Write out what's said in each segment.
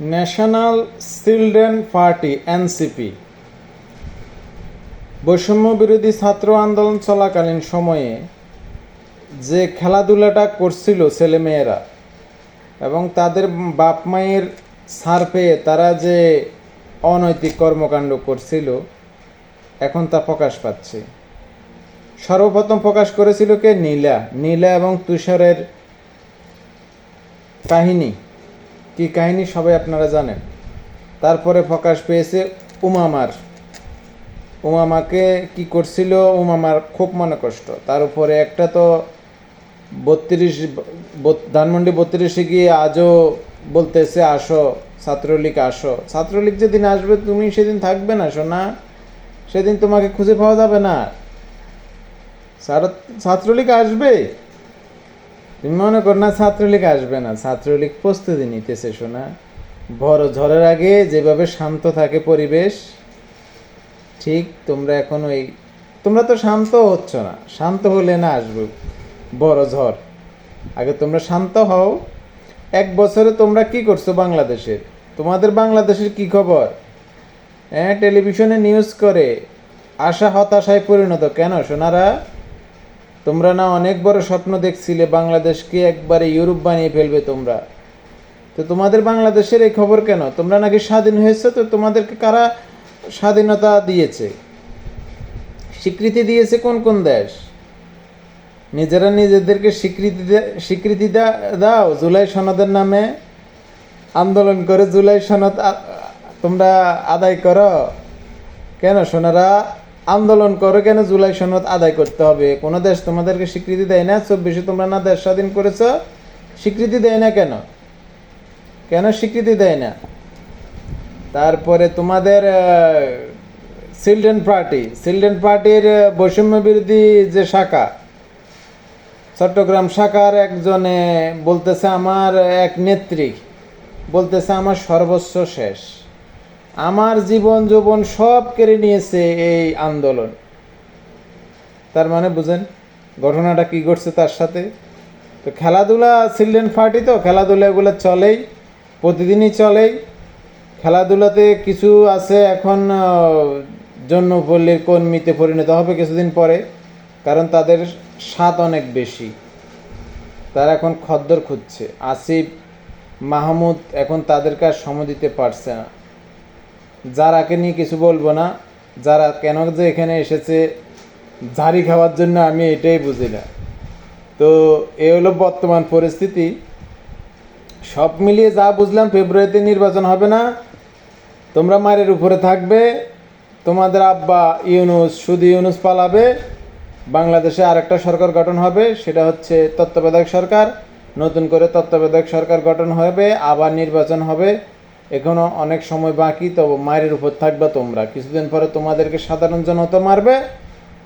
National children party, NCP. বৈষম্য বিরোধী ছাত্র আন্দোলন চলাকালীন সময়ে যে খেলাধুলাটা করছিল ছেলেমেয়েরা এবং তাদের বাপ মায়ের ছাড় পেয়ে তারা যে অনৈতিক কর্মকাণ্ড করছিল, এখন তা প্রকাশ পাচ্ছে। সর্বপ্রথম প্রকাশ করেছিল কে? নীলা। নীলা এবং তুষারের কাহিনী। কি কাহিনী সবাই আপনারা জানেন। তারপরে প্রকাশ পেয়েছে উমামার। উমামাকে কি করছিল? উমামার খুব মনে কষ্ট। তার উপরে একটা তো বত্রিশ ধানমন্ডি বত্রিশে গিয়ে আজও বলতেছে, আসো, ছাত্রলীগ আসো। ছাত্রলীগ যেদিন আসবে, তুমি সেদিন থাকবে না, সোনা। সেদিন তোমাকে খুঁজে পাওয়া যাবে না। ছাত্র- ছাত্রলীগ আসবে? তুমি মনে কর না ছাত্রলীগ আসবে না, ছাত্রলীগ প্রস্তুতি নিতেছে শোনা বড় ঝড়ের আগে যেভাবে শান্ত থাকে পরিবেশ, ঠিক তোমরা এখন ওই তোমরা তো শান্ত হচ্ছ না, শান্ত হলে না আসবে বড় ঝড়। আগে তোমরা শান্ত হও। এক বছরে তোমরা কি করছ বাংলাদেশের? তোমাদের বাংলাদেশের কি খবর? হ্যাঁ টেলিভিশনে নিউজ করে, আশা হতাশায় পরিণত কেন সোনারা? তোমরা না অনেক বড় স্বপ্ন দেখছিলে, বাংলাদেশকে একবারে ইউরোপ বানিয়ে ফেলবে তোমরা। তো তোমাদের বাংলাদেশের এই খবর কেন? তোমরা নাকি স্বাধীন হয়েছে, তো তোমাদেরকে কারা স্বাধীনতা দিয়েছে? স্বীকৃতি দিয়েছে কোন কোন দেশ? নিজেরা নিজেদেরকে স্বীকৃতি স্বীকৃতি দাও। জুলাই সনদের নামে আন্দোলন করে জুলাই সনদ তোমরা আদায় করো। কেন সোনারা আন্দোলন করো কেন জুলাই সনদ আদায় করতে হবে? কোনো দেশ তোমাদেরকে স্বীকৃতি দেয় না? চব্বিশে তোমরা না দেশ স্বাধীন করেছ? স্বীকৃতি দেয় না কেন? কেন স্বীকৃতি দেয় না? তারপরে তোমাদের চিলড্রেন পার্টি চিলড্রেন পার্টির বৈষম্য বিরোধী যে শাখা, চট্টগ্রাম শাখার একজনে বলতেছে আমার এক নেত্রী, বলতেছে আমার সর্বস্ব শেষ। আমার জীবন যৌবন সব কেড়ে নিয়েছে এই আন্দোলন। তার মানে বুঝেন ঘটনাটা কি ঘটছে তার সাথে? তো খেলাধুলা চিলড্রেন পার্টি তো খেলাধুলা এগুলো চলেই প্রতিদিনই চলেই। খেলাধুলাতে কিছু আছে এখন আহ, জন্মপল্লীর কর্মীতে পরিণত হবে কিছুদিন পরে কারণ তাদের স্বাদ অনেক বেশি। তারা এখন খদ্দর খুঁজছে। আসিফ মাহমুদ এখন তাদেরকে আর সম দিতে পারছে না। যারাকে নিয়ে কিছু বলব না, যারা কেন যে এখানে এসেছে, ঝাড়ি খাওয়ার জন্য আমি এটাই বুঝি না। তো এ হলো বর্তমান পরিস্থিতি। সব মিলিয়ে যা বুঝলাম, ফেব্রুয়ারিতে নির্বাচন হবে না। তোমরা মায়ের উপরে থাকবে। তোমাদের আব্বা ইউনুস শুধু ইউনুস পালাবে। বাংলাদেশে আরেকটা সরকার গঠন হবে, সেটা হচ্ছে তত্ত্বাবধায়ক সরকার। নতুন করে তত্ত্বাবধায়ক সরকার গঠন হবে, আবার নির্বাচন হবে। এখনও অনেক সময় বাকি তো মায়ের উপর থাকবে তোমরা। কিছুদিন পরে তোমাদেরকে সাধারণ জনতা মারবে,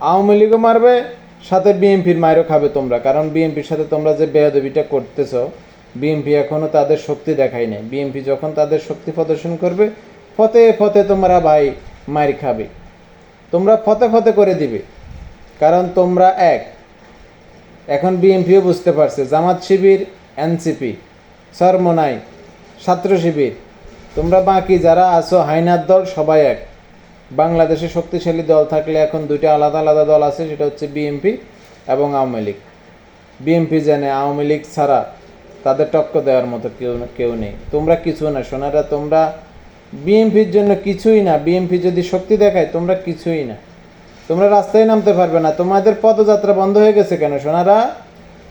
আওয়ামী লীগও মারবে, সাথে বিএনপির মায়েরও খাবে তোমরা। কারণ বিএনপির সাথে তোমরা যে বেয়াদবিটা করতেছো, বিএনপি এখনও তাদের শক্তি দেখায় নাই। বিএনপি যখন তাদের শক্তি প্রদর্শন করবে, ফতে ফতে তোমরা ভাই মার খাবে। তোমরা ফতে ফতে করে দিবে। কারণ তোমরা এক। এখন বিএনপিও বুঝতে পারছে, জামাত শিবির, এনসিপি, সরমনাই, ছাত্র শিবির তোমরা বাকি যারা আছো, হাইনার দল, সবাই এক। বাংলাদেশে শক্তিশালী দল থাকলে এখন দুইটা আলাদা আলাদা দল আছে, সেটা হচ্ছে বিএনপি এবং আওয়ামী লীগ। বিএনপি জানে, আওয়ামী লীগ ছাড়া তাদের টক্কর দেওয়ার মতো কেউ কেউ নেই। তোমরা কিছু না, সোনারা, তোমরা বিএনপির জন্য কিছুই না। বিএনপি যদি শক্তি দেখায়, তোমরা কিছুই না। তোমরা রাস্তায় নামতে পারবে না। তোমাদের পদযাত্রা বন্ধ হয়ে গেছে কেন, সোনারা?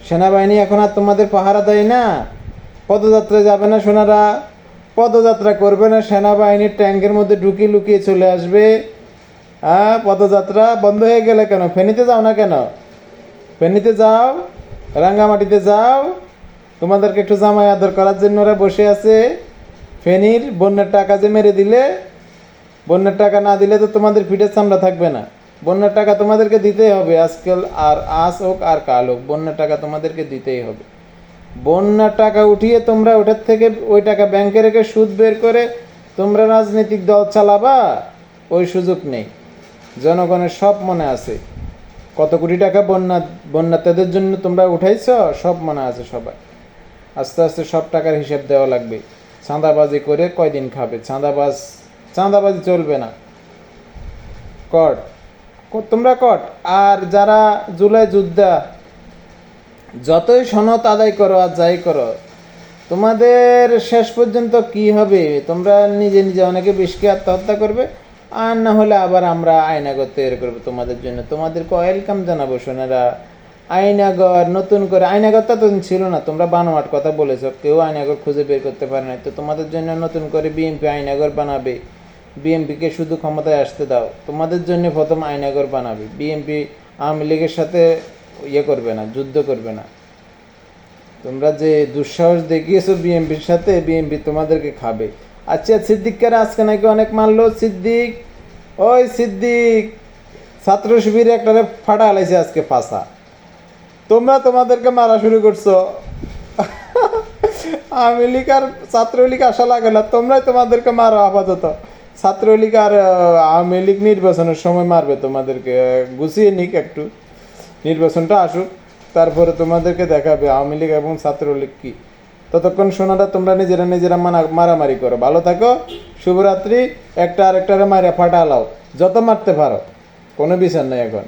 সেনাবাহিনী এখন আর তোমাদের পাহারা দেয় না। পদযাত্রায় যাবে না, সোনারা। পদযাত্রা করবে না সেনাবাহিনীর ট্যাঙ্কের মধ্যে ঢুকিয়ে লুকিয়ে চলে আসবে। হ্যাঁ পদযাত্রা বন্ধ হয়ে গেলে কেন? ফেনীতে যাও না কেন? ফেনীতে যাও, রাঙ্গামাটিতে যাও। তোমাদেরকে একটু জামাই আদর করার জন্য ওরা বসে আছে। ফেনীর বন্যার টাকা যে মেরে দিলে, বন্যার টাকা না দিলে তো তোমাদের পিঠের চামড়া থাকবে না। বন্যার টাকা তোমাদেরকে দিতেই হবে, আজকাল আর আজ হোক আর কাল হোক, বন্যার টাকা তোমাদেরকে দিতেই হবে। বন্যার টাকা উঠিয়ে তোমরা ওটার থেকে ওই টাকা ব্যাংকে রেখে সুদ বের করে তোমরা রাজনৈতিক দল চালাবা, ওই সুযোগ নেই। জনগণের সব মনে আছে। কত কোটি টাকা বন্যা বন্যাতাদের জন্য তোমরা উঠাইছ, সব মনে আছে সবাই আস্তে আস্তে সব টাকার হিসাব দেওয়া লাগবে। চাঁদাবাজি করে কয়দিন খাবে? চাঁদাবাজ, চাঁদাবাজি চলবে না। কট তোমরা কট আর যারা জুলাই যোদ্ধা যতই সনদ আদায় করো আর যাই করো, তোমাদের শেষ পর্যন্ত কি হবে? তোমরা নিজে নিজে অনেকে বিষকে আত্মহত্যা করবে, আর না হলে আবার আমরা আয়নাগর তৈরি করব তোমাদের জন্য। তোমাদেরকে ওয়েলকাম জানাব সোনারা। আয়নাগর, নতুন করে, আয়নাগরটা তো তখন ছিল না, তোমরা বানোয়াট কথা বলেছ, কেউ আয়নাগর খুঁজে বের করতে পারে না তো তোমাদের জন্য নতুন করে বিএনপি আয়নাগর বানাবে। বিএনপিকে শুধু ক্ষমতায় আসতে দাও, তোমাদের জন্য প্রথম আয়নাগর বানাবে। বিএনপি আওয়ামী লীগের সাথে ইয়ে করবে না, যুদ্ধ করবে না। তোমরা যে দুঃসাহস দেখিয়েছো বিএমপির সাথে বিএমপি তোমাদেরকে খাবে। আচ্ছা সিদ্দিককে আজকে নাকি অনেক মারলো? সিদ্দিক, ওই সিদ্দিক, ছাত্র শিবিরে একটা ফাটা আলাইছে আজকে ফাঁসা তোমরা তোমাদেরকে মারা শুরু করছ। আওয়ামী লীগ আর ছাত্রলীগ আশা লাগে না, তোমরাই তোমাদেরকে মারো আপাতত। ছাত্রলীগ আর আওয়ামী লীগ নির্বাচনের সময় মারবে তোমাদেরকে। গুছিয়ে নিক একটু। নির্বাচনটা আসুক, তারপরে তোমাদেরকে দেখাবে আওয়ামী লীগ এবং ছাত্রলীগ কি। ততক্ষণ সোনাটা তোমরা নিজেরা নিজেরা মানা মারামারি করো। ভালো থাকো, শুভরাত্রি, একটা আরেকটারে মারা ফাটা লাও যত মারতে পারো, কোনো বিচার নেই এখন।